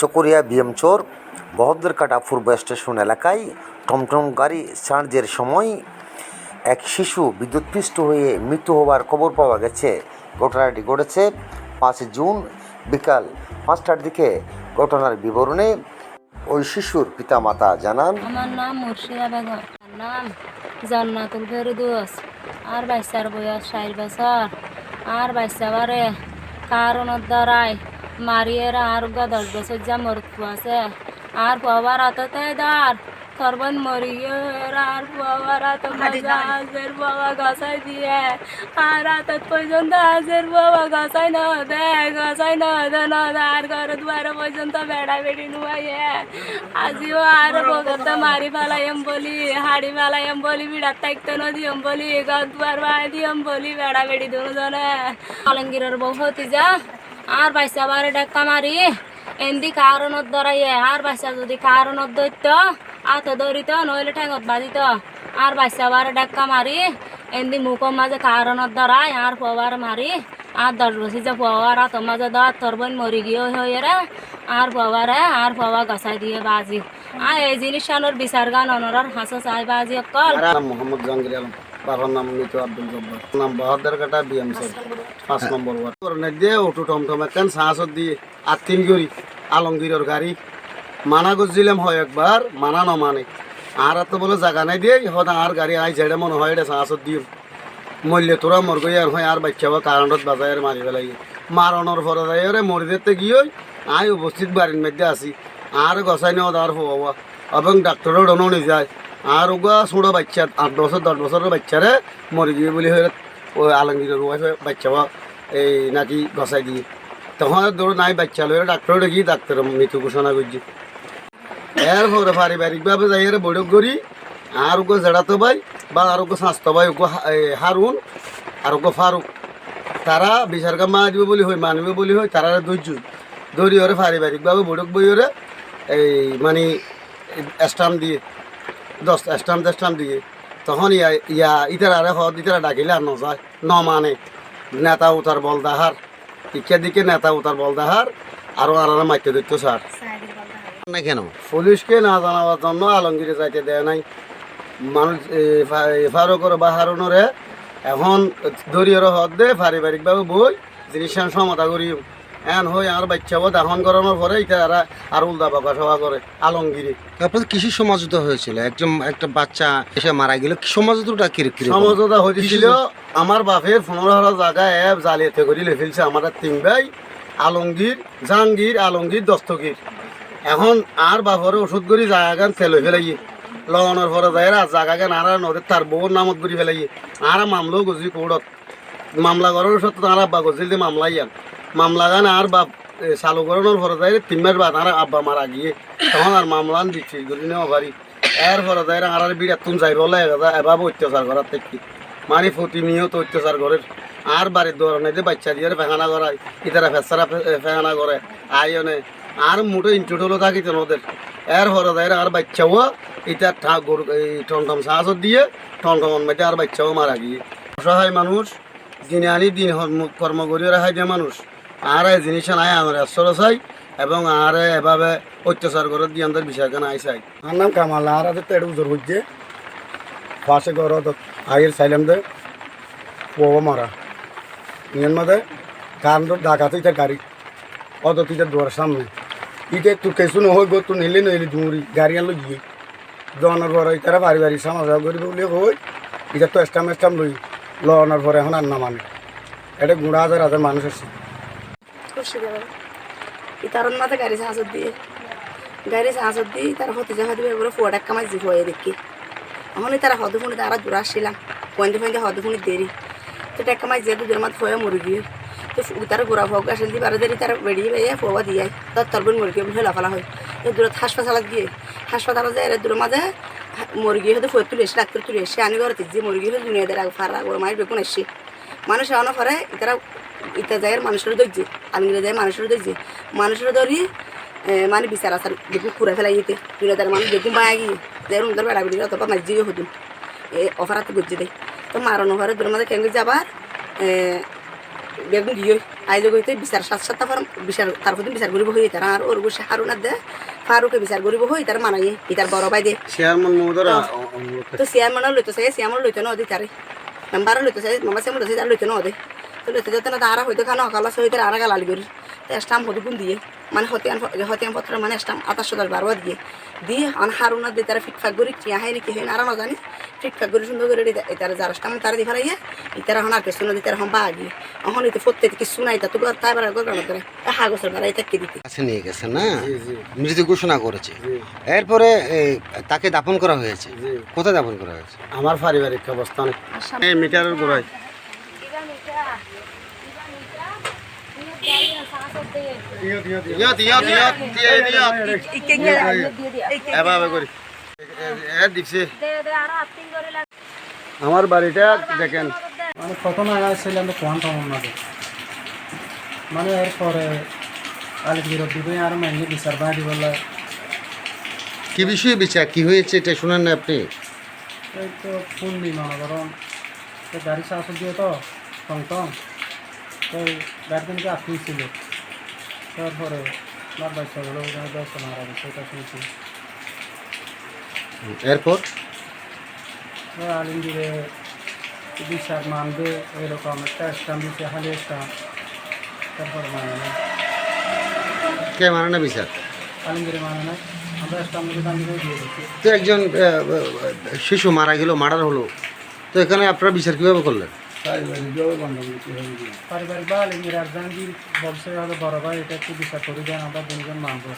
চকরিয়া বিএমচর বহদ্দরকাটা পূর্ব station এলাকায় টমটম গাড়ি চার্জের সময় এক শিশু বিদ্যুৎপৃষ্ট হয়ে মৃত্যু হওয়ার খবর পাওয়া গেছে। ঘটনাটি ঘটেছে পাঁচ জুন বিকাল পাঁচটার দিকে। ঘটনার বিবরণে ওই শিশুর পিতামাতা জানান, আমার নাম মুর্শিদা বেগম। নাম জন্নাতুল ফেরুদোস। আর বাচ্চার বয়স ষাট বছর। আর বাচ্চা বারে কারণের দ্বারাই মারিয়েরা আর গা দশ বছর যা মরতু আছে। আর বাবার হাততে দার সর্বন মরি আর বাবার মজা আজের বাবা গাছাই দিয়ে। আর হাতত পর্যন্ত আজের বাবা গাছাই ন দে গাছাই ন দে ন আর ঘর দুয়ারে পর্যন্ত বেড়া বেড়ি নুয়াইয়ে। আজিও আর বগতে মারি ফেলাইম বলি হাড়ি ফেলাইম বলি বিড়ার থাকতে নদিয়ম বলি ঘর দুয়ার বাই দিয়ম বলি বেড়া বেড়ি দুজনে। আলমগীরের বউ হতি যা। আর বাইসা বারে ডাক্কা মারি। এন্দি কারণত ধরাইয়ে। আর বাইসা যদি কারণত দৈত্য আত ধরিত, নইলে ঠেঙত বাজিত। আর বাইসা বারে ডাক্কা মারি। এন্দি মুখর মাঝে কারণত ধরাই, আর পবার মারি আর দশ বছর যে আর তোর মাঝে দর তোর বোন মরি গিয়ে হয়ে রে আর পবারে আর পবা গসাই দিয়ে বাজি। আর এই জিনিস বিচার গান অনরার হাসা চাই বাজি অকল। মোহাম্মদ জাহাঙ্গীর বাবার নাম মৃত আব্দুল জব্বার। নাম বাহাদুর কাটা বিএমসি পাঁচ নম্বর ওয়ার্ড। দিয়ে অটো টমটম একখান সাহসত দিয়ে আর তিন গড়ি, আলমগীরের গাড়ি। মানা করছিলাম হয় একবার, মানা ন মানে। আর তো বলে জায়গা নাই দিয়ে হদ আর গাড়ি আই ছেড়ে মনে হয় এটা সাহসত দিয়ে মরলে তোরা মর গই আর হয় আর বাচ্চা বা কারণত বাজায় আর মারি ফেলাই মারণর ফরে যাই রে মরি গিয়ে আই উপস্থিত বাড়ির মধ্যে আসি আর গসাই নেওয়া আর হওয়া এবং ডাক্তারও ডনো নিয়ে যায়। আর ওগা বাচ্চা, আট বছর দশ বছরের বাচ্চারে মরে গিয়ে বলি হয়ে ওই আলমগীরের ওয়াইফে বাচ্চা এই নাকি গসাই দিয়ে। তখন ধরো নাই বাচ্চা লয়ে ডাক্তার দেখি ডাক্তার মৃত্যু ঘোষণা করছি। এরপরে পারিবারিকভাবে যাই এর বৈঠক করি, আর ওকে জেড়াতো ভাই বা আর ওকে স্বাস্থ্য ভাই ওকে হারুন আর ওকে ফারুক, তারা বিচার কাম মানবে বলি হয় মানবে বলি হয়, তারা ধৈর্য। ধরি ওরে পারিবারিকভাবে বৈঠক বই ওরে এই মানে স্টাম্প দিয়ে দশ স্টাম্প স্টাম্প দিয়ে। তখন ইয়া ইয়া ইতার আরে হদ ইতারা ডাকিলে আর নজায়। ন মানে নেতা উতার বল দাহার। ইকে দিকে নেতা উতার বল দাহার আরও মাইতে দিত স্যার। না কেন? পুলিশকে না জানাবার জন্য আলমগীরে যাইতে দেয় নাই। মানুষ ফারুকর বা হারুনরে এখন দরিয়র হদ দে পারিবারিকভাবে বই জিনিস সমতা করি এন হই আর বাচ্চাবো দাহন করানোর পরে এটা আর আর উল্টা বাবা সভা করে আলমগীরি। তারপর কৃষি সমাজতা হয়েছিল। একজন একটা বাচ্চা এসে মারা গেল। সমাজতটা কীরকম সমঝোতা হয়েছিল আমার বাপের পনেরো হাজার জায়গায় অ্যাপ জালিয়াতে করে লেফেলছে আমার তিন ভাই আলমগীর জাহাঙ্গীর আলমগীর দস্তগীর। এখন আর বাপরে ওষুধ করি জায়গাগান তেল হয়ে ফেলাই লওয়ানোর পরে যায় আর জায়গাগান আর নদীর তার বউর নামত করি ফেলাই আর মামলাও গজি কোর্টত মামলা করার ওষুধ তার আব্বা গজিল দিয়ে মামলা ইয়ান মামলা গান আর বাপ চালু করানোর পরে যায় তিন মাস বাদ, আর আব্বা মারা গিয়ে তখন আর মামলা দিচ্ছি যদি নেওয়া পারি এর পরে যায় আর আর বিরাট তুম যাই বলে এবার অত্যাচার করার থেকে। মানে প্রতিনিয়ত অত্যাচার করে, আর বাড়ির দৌড়ানে যে বাচ্চা দিয়ে ফেঙানা করায়, ইতারা ফেসারা ফেঙানা করে আয়নে আর মোটো ইনচুট হলো থাকি ওদের এর হরে যায় আর বাচ্চাও ঠা গরু, এই টমটম সাহসত দিয়ে টমটমন মধ্যে আর বাচ্চাও মারা গিয়ে। অসহায় মানুষ, দিনে আনি দিন কর্ম করি রাখাই যে মানুষ। আর এই জিনিস নাই আমার আশ্চর চাই এবং আর এভাবে অত্যাচার করে দিয়ে আমাদের বিষয় কেন আই চাই। আমার নাম কামাল, আর আছে তেড় উজোর হচ্ছে পাশে ঘর আগের সাইলাম দে পোয়া মারা। ইয়ের মধ্যে কারণ তোর ডাকাতে ইটা গাড়ি, অত তিটা দুয়ার সামনে। ইটা একটু কেসু নহই গো তো নিলে নইলে ডুঙুরি গাড়ি আনলো গিয়ে। দোয়ানোর পরে ইতারা বাড়ি বাড়ি সমাজ করিব বলে হই এটা তো এস্টাম এস্টাম লই, লওয়ানোর পরে এখন আর না মানে এটা গুঁড়া হাজার হাজার মানুষ আছে। খুশি দেবে। ইতারন মাথা গাড়ি দিয়ে। গাড়ি সাহায্য দিয়ে তারা হতে যাওয়া দিবে এবার ফুয়া টাকা মাছ হয়ে দেখি। এখন তারা হদু ফুনি তারা জোড়া আসছিলাম। পয়েন্টে পয়েন্টে হদু ফুনি দেরি। তো টাকা মাছ যে মাথা হয়ে মরে তো তারা ঘোরা ভোগ আসেন দিয়ে বারো দেরি তারা বেরিয়ে বেরিয়ে ফুয়া দিয়ে তার তরবন মরে গিয়ে বুঝে হয়। তো দূরত হাসপাতালত গিয়ে হাসপাতালে যায় দূরের মাঝে মরে গিয়ে হয়তো ফুয়ে তুলে এসে, ডাক্তার তুলে এসে, আনি ঘরে যে মরে গিয়ে দুনিয়া দেয় ফার ওর মায়ের বেগুন এসে। মানুষ এমন করে তারা ইটা জায়গার মানুষের ধরছে আলমিরা যায় মানুষের ধরছে মানুষের ধরি মানে বিচার আসার দেখুন খুঁড়ে ফেলাই যেতে তার মানুষ দেখুন পায় গিয়ে যাই রুম ধর বেড়া বেড়ি অথবা মাঝ জিও হতুন। এ অফারাতে গুজি দেয়। তো মারানো ঘরে দূরের মাঝে কেন যাবার? এ, বেগুন গিয়ে আইজ গইতে বিচার সাত সাতটা ফার্ম বিচার তারপর দিন বিচার করিব হই তারা আর ওর বসে হারুনার দে ফারুকে বিচার করিব হই তার মানাই ইতার বড় ভাই দে। চেয়ারম্যান মহোদয় তো চেয়ারম্যানৰ লৈতো চাগে চেয়াৰমেনৰ লৈতো ন তাৰে মেম্বাৰৰ লৈতো চাগে মামা চেয়াৰমেন লৈছে তাৰ লৈতো ন দে তো লৈতো যাতে না তারা হয়তো খানো অকাল হইতে আর গালালি করি তো স্টাম্প হতে দিয়ে? মানে হতিয়ান হতিয়ান পত্র মানে স্টাম্প আঠাশশো দশ বারো দিয়ে। দিয়ে অন হারুনার দিয়ে তারা ফিটফাক করি কি হয় নাকি হয় না আর জানি ফিটফাক করে সুন্দর করে তারা যারা স্টাম্প তারা দিয়ে ফেরাইয়া ইতারা হন আর কিছু না দিতে হন বা গিয়ে এখন এতে প্রত্যেক কিছু নাই তা তো তাই বার গড়ানো করে এটা কে দিতে কাছে নিয়ে গেছে না? মৃত্যু ঘোষণা করেছে। এরপরে তাকে দাপন করা হয়েছে। কোথায় দাপন করা হয়েছে? আমার পারিবারিক অবস্থান। এই মিটারের গোড়ায় ইয়ত ইয়ত ইয়ত ইয়ত এভাবে করি এ দিছে আমার বাড়িটা দেখেন। মানে কত নাগাদ ছিলাম তো কোয়ান্টাম ওনাদের মানে এরপরে আলিগির দিবে আর মাইনে বিচার বাড়ি বলে। কি বিষয়ে বিচার? কি হয়েছে? এটা শুনেন না আপনি। এই তো ফোন দিই মনে করুন গাড়ি সাহস দিয়ে তো টং টং। তো আপনি ছিল তারপরে আমার বাচ্চাগুলো ওখানে দশ মারা গেছে সেটা শুনছি। এরপর? আলিমগিরে বিচার মানবে এরকম একটা স্টাম্প দিচ্ছে হালি স্টাম্প তারপরে মানে না কে মানে না বিচার? আলিমগিরে মানে না আমরা স্টাম্প দিয়ে দিচ্ছি তো একজন শিশু মারা গেল মার্ডার হলো। তো এখানে আপনারা বিচার কীভাবে করলেন? পারিবারিক বা আলিমগির আর জাহাঙ্গীর বলছে হলো বড় ভাই এটা একটু বিচার করে দেন আমরা দুজন মানবো।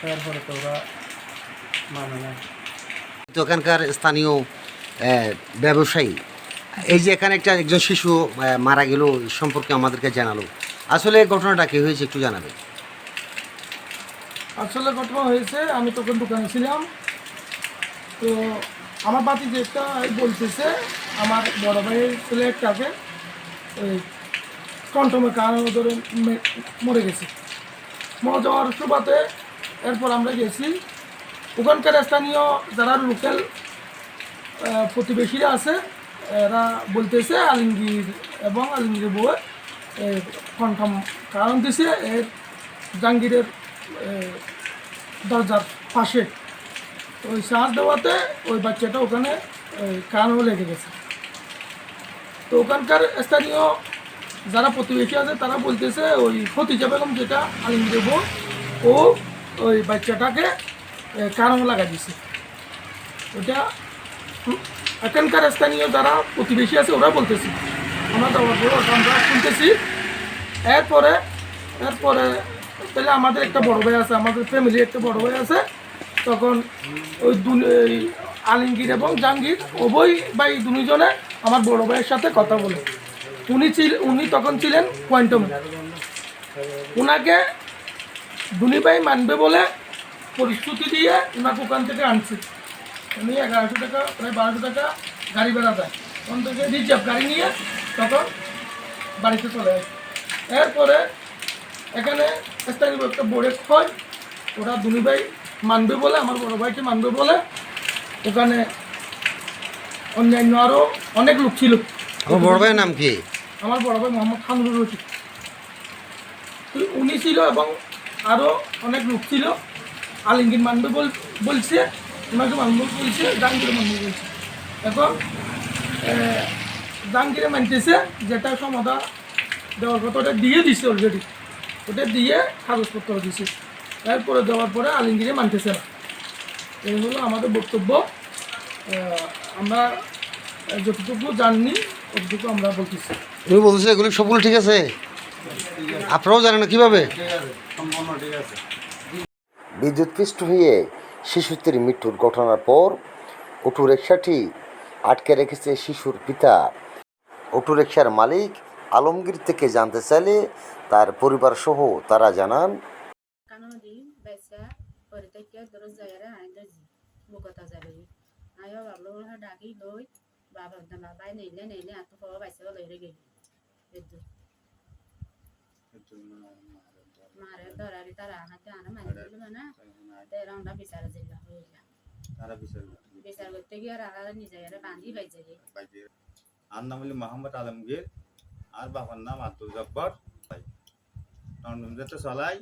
তারপরে তো ওরা মানে না। তো এখানকার স্থানীয় ব্যবসায়ী এই যে এখানে একটা একজন শিশু মারা গেল সম্পর্কে আমাদেরকে জানালো। আসলে এই ঘটনাটা কি হয়েছে একটু জানাবে আসলে ঘটনা হয়েছে আমি তখন দোকানে ছিলাম। তো আমার বাতি যেটা বলতেছে, আমার বড় ভাইয়ের ছেলে একটাকে ওই কন্টমের কারণে ধরে মরে গেছে। মরে যাওয়ার সুবাদে এরপর আমরা গেছি। ওখানকার স্থানীয় যারা লোকাল প্রতিবেশীরা আছে, এরা বলতেছে আলিমগীর এবং আলিমগীর বউ কনফার্ম কারণ দিছে এর জাহাঙ্গীরের দরজার পাশে। ওই সার দেওয়াতে ওই বাচ্চাটা ওখানে কানও লেগে গেছে। তো ওখানকার স্থানীয় যারা প্রতিবেশী আছে, তারা বলতেছে, ওই খতিজা বেগম যেটা আলিমগীর বউ ও ওই বাচ্চাটাকে কানও লাগা দিছে। ওটা এখানকার স্থানীয় যারা প্রতিবেশী আছে, ওরা বলতেছে। আমরা দেওয়ার পর আমরা শুনতেছি। এরপরে এরপরে, তাহলে আমাদের একটা বড় ভাই আছে, আমাদের ফ্যামিলি একটা বড় ভাই আছে। তখন ওই এই আলিমগীর এবং জাহাঙ্গীর উভয় ভাই দুজনে আমার বড় ভাইয়ের সাথে কথা বলে। উনি ছিল উনি তখন ছিলেন কোয়ান্টামে ওনাকে দুনি ভাই মানবে বলে পরিস্থিতি দিয়ে ওনাকে ওখান থেকে আনছে। উনি এগারোশো টাকা, প্রায় বারোশো টাকা গাড়ি ভাড়া দেয়। ওখান থেকে রিজার্ভ গাড়ি নিয়ে তখন বাড়িতে চলে আসে। এরপরে এখানে স্থানীয় একটা বোর্ডে হয়, ওরা দুনি ভাই মানবে বলে আমার বড় ভাইকে মানবে বলে ওখানে অন্যান্য আরও অনেক লোক ছিল। আমার বড় ভাইয়ের নাম কি? আমার বড় ভাই মোহাম্মদ খানুর রশিদ। উনি ছিল এবং আরও অনেক লোক ছিল। আলিঙ্গির মানবে বল বলছে ওনাকে মানবে বলছে জাহাঙ্গীর মানবে বলছে। এখন জাহাঙ্গীরে মানতেছে যেটা সমাধান দেওয়ার কথা ওটা দিয়ে দিছে অলরেডি ওটা দিয়ে কাগজপত্র দিছে। এরপরে দেওয়ার পরে আলিঙ্গিরে মানতেছে না। এই হলো আমাদের বক্তব্য। আমরা যতটুকু জাননি ততটুকু আমরা বলতেছি। তুমি বলছো এগুলো সবগুলো ঠিক আছে? আপনারাও জানেন না কীভাবে? বিদ্যুৎপৃষ্ট হয়ে শিশুটির মৃত্যুর ঘটনার পর অটোরিকশাটি আটকে রেখেছে শিশুর পিতা। অটোরিকশার মালিক আলমগীর থেকে জানতে চাইলে তার পরিবার সহ তারা জানান কানদি বেসা পরিত্যাগ দরজ জায়গা আই দজি বুকতা যাবে আয়ো বাবলো ডাকি লই বাবা দা বাবাই নেলে নেলে আতো পাওয়া বাইসা লই গেলি বিদ্যুৎ মারে দরারি তারা হাতে আনা মানে দিল না তে রাউন্ডা বিচার জিল্লা হইলা বিচার করতে গিয়ে আর আর নিজে বাইছে গে আর নাম হলো মোহাম্মদ আলমগীর আর বাবার নাম আব্দুল জব্বর টমটম যেতে চলাই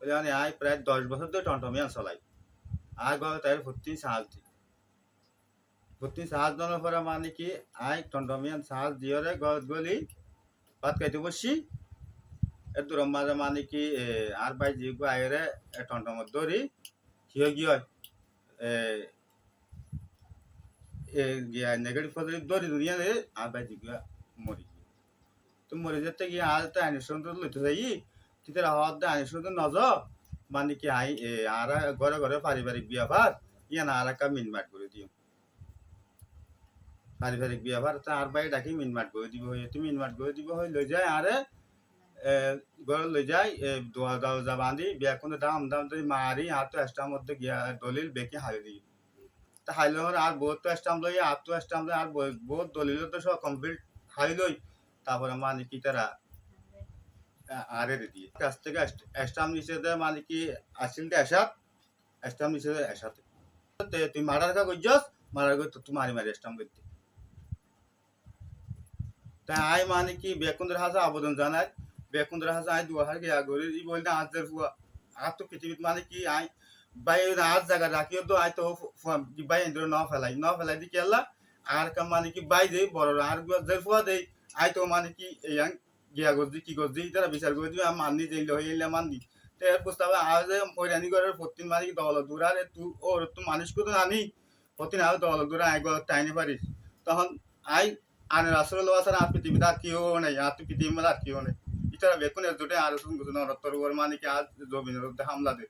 মানে আয় প্রায় দশ বছর ধরে টমটমিয়ান চলাই আর গবে তাই ভর্তি সাহায্য দিই। ভর্তি সাহায্য দেওয়ার পরে মানে কি আয় টমটমিয়ান সাহায্য দিয়ে গত গলি ভাত খাইতে বসছি এর দূর মাঝে মানে কি এ, আর বাই জিগু আয়রে টমটমত ধরি। গিয়ে এ গিয়া নেগেটিভ পজিটিভ দৌড়ি দুনিয়া আর বাই জিগু মরি তো মরে যেতে গিয়ে আর তো আইনের সঙ্গে লইতে যাই। তিতে হওয়ার দে আইনের সঙ্গে নজ মানে কি আই আর ঘরে ঘরে পারিবারিক না আর একটা মিনমাট করে দিও। পারিবারিক বিয়া ভার তা বাই ডাকি মিনমাট করে দিব হয়ে তুমি মিনমাট করে দিব হয়ে লই যায় আরে ঘরে লই যায় দোয়া বাঁধি, বিয়া কোনো দাম দাম তুই মারি আর তো মধ্যে গিয়া দলিল বেঁকে হারি দিই তা হাইলে আর বহুত তো স্টাম্প লই আর তো স্টাম্প লই আর বহুত- দলিল তো সব কমপ্লিট হাই। লই তারপরে মানে কি তারা আরে দিয়ে কাছ থেকে নিচে দেয় মানে কি আসিল দে এসাত স্টাম্প নিচে দেয় তে, তুই মারার কা করছস মারার কই তুই মারি মারি স্টাম্প করতে তা আই মানে কি বেকুন্দ্র হাসা আবেদন জানাই। বেকুন্দ্র হাসা আই দুয়ার গিয়া গরি ই বলতে আজ দের ফুয়া, আর তো পৃথিবীত মানে কি আই, বাই আজ জায়গা রাখিও তো আই তো বাই ইন্দ্র ন ফেলাই ন ফেলাই দি কেলা। আর কাম মানে কি বাই দেই, বড় আর দের ফুয়া দেই, আই তো মানে কি ইয়াং গিয়া গজি কি গজি তারা বিচার করে দিবি মাননি যে হইলে মাননি তো এর প্রস্তাবে আজ পৈরানি করে প্রতিদিন মানে কি দল দূর আর তুই ওর তো মানুষ তো আনি প্রতিদিন আর দল দূর আই গল টাইনে পারিস। তখন আই আনের আসলে লোয়া ছাড়া আর পৃথিবীতে আর কেউ নেই, আর তুই পৃথিবীর মধ্যে আর কেউ নেই। ইতারা বেকুনের জোটে আর শুন নরত্তর ওর মানে কি আজ জমিনের হামলা দে